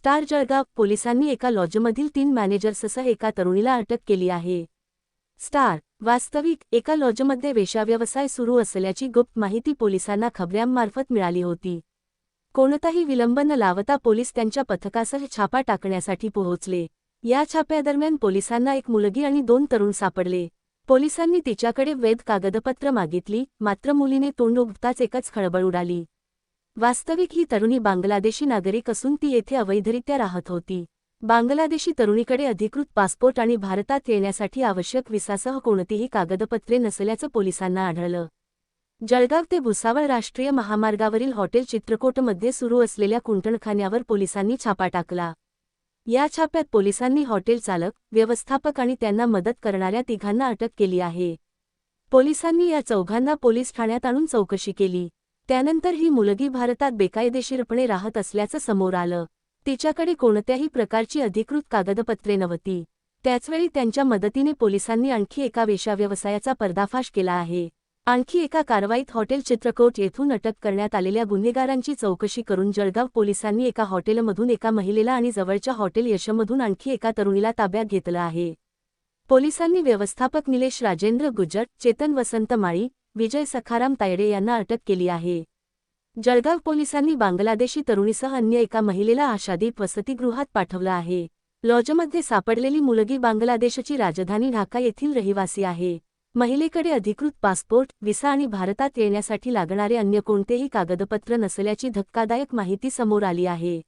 Star Jalgaon पोलिसांनी एका लॉजमधील तीन मॅनेजर्ससह एका तरुणीला अटक केली आहे. स्टार वास्तविक एका लॉजमध्ये वेशाव्यवसाय सुरू असल्याची गुप्त माहिती पोलिसांना खबऱ्यांमार्फत मिळाली होती. कोणताही विलंब न लावता पोलीस त्यांच्या पथकासह छापा टाकण्यासाठी पोहोचले. या छाप्यादरम्यान पोलिसांना एक मुलगी आणि दोन तरुण सापडले. पोलिसांनी तिच्याकडे वैध कागदपत्र मागितली मात्र मुलीने तोंड उघडताच एकच खळबळ उडाली. वास्तविक ही तरुणी बांगलादेशी नागरिक असून ती येथे अवैधरित्या राहत होती. बांगलादेशी तरुणीकडे अधिकृत पासपोर्ट आणि भारतात येण्यासाठी आवश्यक विसासह कोणतीही कागदपत्रे नसल्याचं पोलिसांना आढळलं. जळगाव ते भुसावळ राष्ट्रीय महामार्गावरील हॉटेल चित्रकोटमध्ये सुरू असलेल्या कुंटणखान्यावर पोलिसांनी छापा टाकला. या छाप्यात पोलिसांनी हॉटेल चालक व्यवस्थापक आणि त्यांना मदत करणाऱ्या तिघांना अटक केली आहे. पोलिसांनी या चौघांना पोलीस ठाण्यात आणून चौकशी केली. त्यानंतर ही मुलगी भारतात बेकायदेशीरपणे राहत असल्याचं समोर आलं. तिच्याकडे कोणत्याही प्रकारची अधिकृत कागदपत्रे नव्हती. त्याचवेळी त्यांच्या मदतीने पोलिसांनी आणखी एका वेशाव्यवसायाचा पर्दाफाश केला आहे. आणखी एका कारवाईत हॉटेल चित्रकोट येथून अटक करण्यात आलेल्या गुन्हेगारांची चौकशी करून जळगाव पोलिसांनी एका हॉटेलमधून एका महिलेला आणि जवळच्या हॉटेल यशमधून आणखी एका तरुणीला ताब्यात घेतलं आहे. पोलिसांनी व्यवस्थापक निलेश राजेंद्र गुज्जर चेतन वसंत माळी विजय सखाराम तायडे यांना अटक केली आहे. जळगाव पोलिसांनी बांगलादेशी तरुणीसह अन्य एका महिलेला आशादीप वसतिगृहात पाठवलं आहे. लॉजमध्ये सापडलेली मुलगी बांगलादेशची राजधानी ढाका येथील रहिवासी आहे. महिलेकडे अधिकृत पासपोर्ट विसा आणि भारतात येण्यासाठी लागणारे अन्य कोणतेही कागदपत्र नसल्याची धक्कादायक माहिती समोर आली आहे.